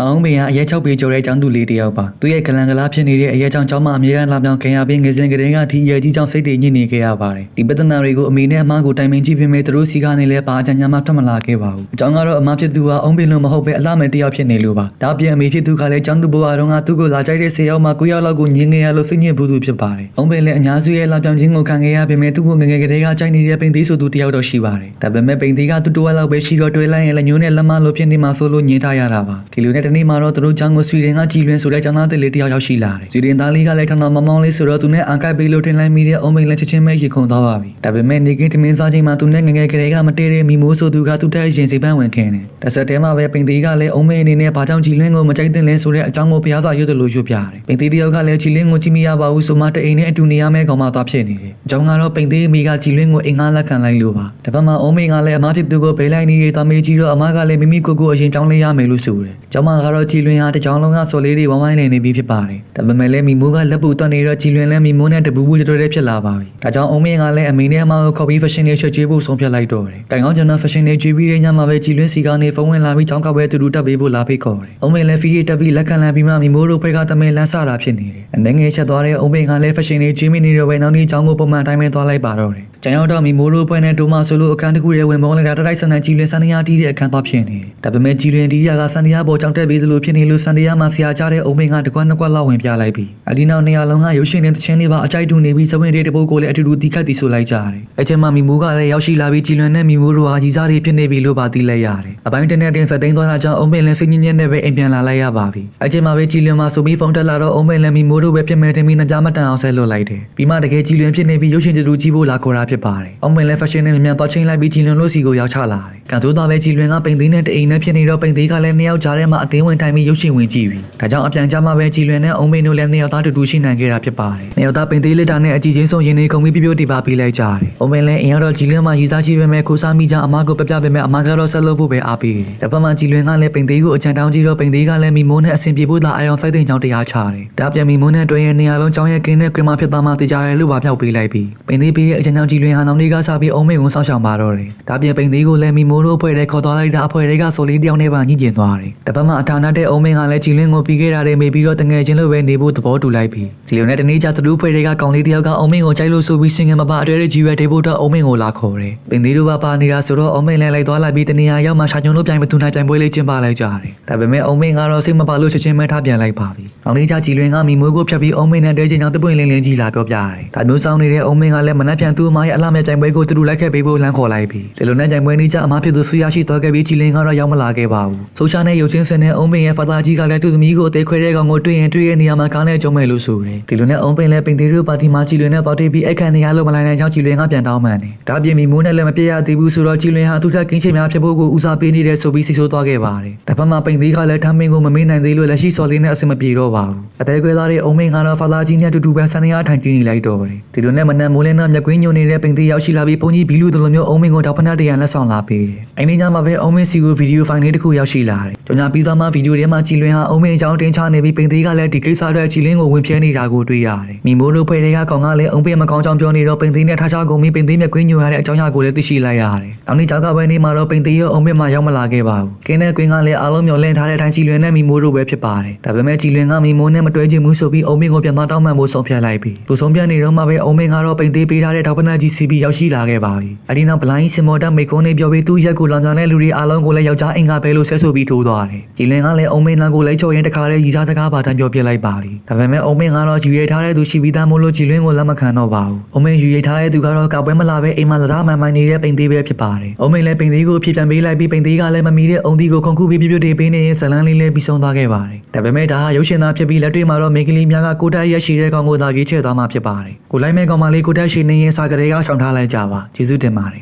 မောင်မေကအရက်၆ပေကျော်တဲ့ចောင်းသူလေးတစ်ယောက်ပါသူရဲ့ကလန်ကလားဖြစ်နေတဲ့အရက်ကြောင့်ကျောင်းမအမြဲတမ်းလာပြောင်းခင်ရပြီးငစဉ်ကလေးကဒီအရက်ကြီးကြောင့်စိတ်တွေညစ်နေခဲ့ရပါတယ်ဒီပဒနာတွေကိုအမေနဲ့အမကိုတိုင်ပင်ကြည့်ပေမဲ့သူတို့စီကနေလည်းဘာအကြံဉာဏ်မှထွက်မလာခဲ့ပါဘူးအကြောင်းကတော့အမဖြစ်သူကအုံးပင်လို့မဟုတ်ပဲအလှမဲ့တစ်ယောက်ဖြစ်နေလို့ပါဒါအပြင်အမေဖြစ်သူကလည်းចောင်းသူဘဝတုန်းကသူ့ကိုလာကြိုက်တဲ့ဆေးရောက်မှကိုရောက်လောက်ကိုညင်ငယ်ရလို့စိတ်ညစ်ဘူးသူဖြစ်ပါတယ်အုံးပင်လည်းအများစုရဲ့လာပြောင်းခြင်းကိုခံခဲ့ရပေမဲ့သူ့ကိုငငယ်ကလေးကကြိုက်နေတဲ့ပိန်သေးဆိုသူတစ်ယောက်တော့ရှိပါတယ်ဒါပေမဲ့ပိန်သေးကသူ့တဝက်လောက်ပဲရှိတော့တွဲလိုက်ရင်လည်းညိုးနဲ့လက်မလို့ဖြစ်နေမှာဆိုလို့ညင်ထားရတာပါဒီလိုနဲ့တနေ့မှာတော့သူတို့ចောင်းကိုဆွေရင်ကကြည်လွင်ဆိုတဲ့ចောင်းသားတစ်လေးတစ်ယောက်ရောက်ရှိလာတယ်ဆွေရင်သားလေးကလည်းခဏမောင်မောင်လေးဆိုတော့သူနဲ့အန်ကိုက်ပေးလို့ထင်လိုက်မိတဲ့အုံးပိန်လည်းချက်ချင်းပဲရေခုန်သွားပါပြီဒါပေမဲ့နေကင်းတမင်းစားချိန်မှာသူနဲ့ငငယ်ကလေးကမတည့်တဲ့မီမိုးဆိုသူကသူ့တဲ့ရင်စီပန်းဝင်ခင်းတယ်တစ်ဆက်တည်းမှာပဲပိန်သေးကလည်းအုံးပိန်အနေနဲ့ဘာကြောင့်ကြည်လွင်ကိုမကြိုက်တဲ့လဲဆိုတဲ့အကြောင်းကိုဖျားစာရွတ်တယ်လို့ရွတ်ပြတယ်ပိန်သေးတစ်ယောက်ကလည်းကြည်လွင်ကိုကြည့်မရပါဘူးဆိုမှတအိမ်နဲ့အတူနေရမယ့်ကောင်မှသွားဖြစ်နေတယ်အကြောင်းကတော့ပိန်သေးမိကကြည်လွင်ကိုအင်္ဂါလက်ခံလိုက်လို့ပါတစ်ဖက်မှာအုံးပိန်ကလည်းအမဖြစ်သူကိုဘေးလိုက်နေရသားမေးကြည့်တော့အမကလည်းမိမိကိုယ်ကိုအရင်ပြောင်းလဲရမယ်လို့ဆိုတယ်ကျောင်းမကတော့ကြည်လွင်ဟာတကြောင်လုံးကစော်လေးတွေဝိုင်းဝိုင်းနေနေပြီဖြစ်ပါတယ်ဒါပေမဲ့လည်းမိမိုးကလက်ပူတက်နေတော့ကြည်လွင်လည်းမိမိုးနဲ့တပူပူကြွတဲ့ဖြစ်လာပါပြီဒါကြောင့်အုံးပိန်ကလည်းအမေနဲ့အမကို copy fashion တွေချက်ကျွေးဖို့ဆုံးဖြတ်လိုက်တော့တယ်တိုင်အောင်ကျွန်တော် fashion တွေကျွေးပြီးတဲ့ညမှာပဲကြည်လွင်စီကနေဖုန်းဝင်လာပြီးကျောင်းကပဲတူတူတက်ပေးဖို့လာဖိတ်ခေါ်တယ်အုံးပိန်လည်းဖီးရီတက်ပြီးလက်ခံလန်ပြီးမှမိမိုးတို့ဘက်ကတမင်လန်းဆတာဖြစ်နေတယ်အနေငယ်ချက်သွားတဲ့အုံးပိန်ကလည်း fashion တွေကျွေးမိနေတော့ပဲနောက်နေ့ကျောင်းကိုပုံမှန်တိုင်းပဲသွားလိုက်ပါတော့တယ်ကျန်ရောက်တော့မီမိုရိုဖွဲ့နဲ့ဒိုမာဆိုလိုအခန်းတစ်ခုထဲဝင်ပေါင်းလိုက်တာတတိုက်ဆန်ဆန်ကြည်လွင်စန်နီယာတီးတဲ့အခန်းသွားဖြစ်နေတယ်ဒါပေမဲ့ကြည်လွင်တီးရကစန်နီယာပေါ်ကြောင်တက်ပြီးသလိုဖြစ်နေလို့စန်နီယာမှာဆရာကြားတဲ့အုံးမင်းကတကွက်နှစ်ကွက်လောက်ဝင်ပြလိုက်ပြီးအဒီနောက်နေရာလုံးကရုပ်ရှင်နဲ့တချင်းလေးပါအကြိုက်တူနေပြီးစဝင်းတဲ့တပုတ်ကိုလည်းအတူတူတီးခတ်တီးဆိုလိုက်ကြတယ်အချိန်မှာမီမိုကလည်းရောက်ရှိလာပြီးကြည်လွင်နဲ့မီမိုရိုဟာကြီးစားတွေဖြစ်နေပြီလို့ပါသိလိုက်ရတယ်အပိုင်းတစ်နဲ့တင်ဆက်သိမ်းသွားတာကြောင့်အုံးမင်းလည်းစိတ်ညစ်ညစ်နဲ့ပဲအိမ်ပြန်လာလိုက်ရပါပြီအချိန်မှာပဲကြည်လွင်မှာဆိုပြီးဖုန်းတက်လာတော့အုံးမင်းလည်းမီမိုရိုပဲဖြစ်မဲ့တင်ပြီးနှစ်ပြားမတန်အောင်ဆဲလွတ်လိုက်တယ်ပြီးမှတကယ်ကြည်လွင်ဖြစ်နေပြီးရုပ်ရှင်တူတူကြည့်ဖို့လာခေါ်တာဖြစ်ပါတယ်အုံးမင်းလည်း fashion နဲ့မြန်မြန်သွားချင်းလိုက်ပြီးကြည်လွင်လို့စီကိုရောက်ချလာတယ် ကန်စိုးသားပဲကြည်လွင်ကပိန်သေးနဲ့တအိမ်နဲ့ဖြစ်နေတော့ပိန်သေးကလည်းနှစ်ယောက်ကြားထဲမှာအတင်းဝင်ထိုင်ပြီးရုပ်ရှင်ဝင်ကြည့်ပြီဒါကြောင့်အပြန်ကြမှာပဲကြည်လွင်နဲ့အုံးမင်းတို့လည်းနှစ်ယောက်သားတူတူရှိနိုင်ခဲ့တာဖြစ်ပါတယ်နှစ်ယောက်သားပိန်သေးလက်တာနဲ့အကြည့်ချင်းဆုံးရင်နေကုန်ပြီးပြပြတီပါပေးလိုက်ကြတယ်အုံးမင်းလည်းအင်ရတော့ကြည်လွင်မှာရည်စားရှိပေမဲ့ကိုစားမိကြောင့်အမကိုပြပြပေမဲ့အမကတော့ဆက်လုပ်ဖို့ပဲအားပေးတယ်တပတ်မှကြည်လွင်ကလည်းပိန်သေးကိုအချန်တောင်းကြည့်တော့ပိန်သေးကလည်းမိမိုးနဲ့အဆင်ပြေဖို့သာအယောင်စိုက်တဲ့ကြောင့်တရားချတယ်ဒါပြန်မိမိုးနဲ့တွဲရဲ့နေရာလုံးကြောင်းရဲ့ကင်းနဲ့ကွင်းမဖြစ်သားမှတေချာတယ်လို့ပါဖြောက်ပေးလိုက်ပြီးပိန်သေးပေးရဲ့အချန်တောင်းကြည်လွင်ဟာနောက်နေ့ကစပြီးအုံးမင်းကိုစောင့်ရှောက်ပါတော့တယ်ဒါပြန်ပိန်သေးကိုလည်းမိမိုးတို့အဖွဲ့ထဲခေါ်သွားလိုက်တာအဖွဲ့တွေကဆိုလေးတယောက်နဲ့ပါညှိကျင်သွားတယ်တပတ်မှအထာဏတဲ့အုံးမင်းကလည်းကြည်လွင်ကိုပြီးခဲ့တာတွေမေးပြီးတော့တငယ်ချင်းလိုပဲနေဖို့သဘောတူလိုက်ပြီးဒီလိုနဲ့တနေ့ကျသူတို့ဖွဲ့တွေကကောင်လေးတယောက်ကအုံးမင်းကိုကြိုက်လို့ဆိုပြီးစင်ငယ်မပါအတွဲတဲ့ကြီးရွယ်တေဖို့တော့အုံးမင်းကိုလာခေါ်တယ်ပင်သေးတို့ပါပါနေတာဆိုတော့အုံးမင်းလည်းလိုက်သွားလိုက်ပြီးတနေရာရောက်မှရှာကြုံလို့ပြိုင်မသူနိုင်ပြိုင်ပွဲလေးကျင်းပလိုက်ကြတယ်ဒါပေမဲ့အုံးမင်းကတော့စိတ်မပါလို့ချက်ချင်းပဲထားပြန်လိုက်ပါပြီကောင်လေးကျကြည်လွင်ကမိမွေးကိုဖြတ်ပြီးအုံးမင်းနဲ့တဲချင်းကြောင့်တပွင့်လင်းလင်းကြီးလာပြောပြတယ်ဒါမျိုးဆောင်နေတဲ့အုံးမင်းကလည်းမနှက်ပြန်သူ့အမရဲ့အလှမဲ့ပြိုင်ပွဲကိုသူတို့လိုက်ခဲ့ပေးဖို့လမ်းခေါ်လိုက်ပြီးဒီလိုနဲ့ပြိုင်ပွဲနေ့ကျအမဖြစ်သူဆူရရှိသွားခဲ့ပြီးကြည်လင်ကတော့ရောက်မလာခဲ့ပါဘူးဆိုရှာနဲ့ရုပ်ချင်းစင်တဲ့အုံးမင်းရဲ့ဖသာကြီးကလည်းသူ့သမီးကိုအသေးခွဲတဲ့ကောင်ကိုတွေ့ရင်တွေ့ရဲ့နေရာမှာကားနဲ့ကြုံမဲ့လို့ဆိုတယ်ဒီလိုနဲ့အုံးပင်လည်းပင်သေးတို့ပါတီမှာကြည်လွင်နဲ့တော်တိပြီးအခန့်နေရလို့မလိုက်နိုင်ကြောင်းကြည်လွင်ကပြန်တောင်းပန်တယ်ဒါပြင်မီမိုးနဲ့လည်းမပြည့်ရသေးဘူးဆိုတော့ကြည်လွင်ဟာသူ့ထက်ကင်းချိန်များဖြစ်ဖို့ကိုဦးစားပေးနေတဲ့ဆိုပြီးစိတ်ဆိုးသွားခဲ့ပါတယ်ဒါပေမဲ့ပင်သေးကလည်းထမ်းမင်းကိုမမေ့နိုင်သေးလို့လက်ရှိစော်လေးနဲ့အဆင်မပြေတော့ပါဘူးအသေးခွဲသားတဲ့အုံးမင်းကတော့ဖသာကြီးနဲ့တူတူပဲဆန်နေရထိုင်ကြည့်နေလိုက်တော့တယ်ဒီလိုနဲ့မနက်မိုးလင်းတော့မြက်ကွင်းညိုနေတဲ့ပင်သေးရောက်ရှိလာပြီးဘုန်းကြီးဘီလူတို့လိုမျိုးအုံးမင်းကိုတောက်ဖက်တရံလက်ဆောင်လာပေးတယ်အိမ်လေးညမှာပဲအုံးမင်းစီကိုဗီဒီယိုဖိုင်လေးတစ်ခုရောက်ရှိလာတယ်ကြောင်ညာပြီးသားမှဗီဒီယိုထဲမှာကြည်လွင်ဟာအုံးမင်းအကြောင်းတင်ချနေပြီးပင်သေးကလည်းဒီကိစ္စအတွက်ကြည်လင်းကိုဝင်ပြဲနေတာကိုတွေ့ရတယ်မိမိုးတို့ဖွဲ့တွေကကောင်ကလည်းအုံးပင်မကောင်းကြောင်ပြောနေတော့ပင်သေးနဲ့ထားချကုန်ပြီးပင်သေးမြက်ကွင်းညိုရတဲ့အကြောင်းအရာကိုလည်းသိရှိလိုက်ရတယ်။နောက်နေ့ကြောက်ကပဲနေမှာတော့ပင်သေးရောအုံးပင်မှာရောက်မလာခဲ့ပါဘူး။ကင်းတဲ့ကွင်းကလည်းအားလုံးမျောလင့်ထားတဲ့အတိုင်းကြည်လွင်နဲ့မိမိုးတို့ပဲဖြစ်ပါတယ်။ဒါပေမဲ့ကြည်လွင်ကမိမိုးနဲ့မတွဲချင်ဘူးဆိုပြီးအုံးပင်ကိုပြန်သွားတောင်းပန်ဖို့ဆုံးဖြတ်လိုက်ပြီးသူဆုံးဖြတ်နေတော့မှပဲအုံးပင်ကတော့ပင်သေးပေးထားတဲ့ထောက်ပံ့ကြီးစီပြီးရောက်ရှိလာခဲ့ပါပြီ။အဲဒီနောက်ဘလိုင်းစင်မော်တက်မိကုန်းနေပြောပြီးသူ့ရက်ကိုလောင်ချန်တဲ့လူတွေအားလုံးကိုလည်းယောက်ျားအင်္ဂါပဲလို့ဆက်ဆိုပြီးထိုးသွားတယ်။ကြည်လွင်ကလည်းအုံးပင်လန်ကိုလည်းချော်ရင်တခါတည်းရီစားစကားပါတမ်းပြောပြလိုက်ပါပြီ။ဒါပေမဲ့အုံးပင်ကတော့ယူရထားတဲ့သူရှိပြီးသားမို့လို့ကြည်လွင်ကိုလက်မခံတော့ပါဘူး။အုံးပင်ယူရထားတဲ့သူကတော့ကောက်ပွဲမလာပဲအိမ်မှာစကားမှန်မှန်နေတဲ့ပိန်သေးပဲဖြစ်ပါတယ်။အုံးပင်လည်းပိန်သေးကိုဖြည့်ပြန်ပေးလိုက်ပြီးပိန်သေးကလည်းမမီတဲ့အုံးသီးကိုခုန်ခုပြီးပြပြတေးပေးနေရင်ဇလန်းလေးလည်းပြီးဆုံးသွားခဲ့ပါတယ်။ဒါပေမဲ့ဒါဟာရုပ်ရှင်သားဖြစ်ပြီးလက်တွေ့မှာတော့မိန်းကလေးများကကိုတက်ရက်ရှိတဲ့ကောင်ကိုသာကြီးချဲ့သွားမှာဖြစ်ပါတယ်။ကိုလိုက်မဲ့ကောင်မလေးကိုတက်ရှိနေရင်စာကလေးကရှောင်ထားလိုက်ကြပါ။ကျေးဇူးတင်ပါတယ်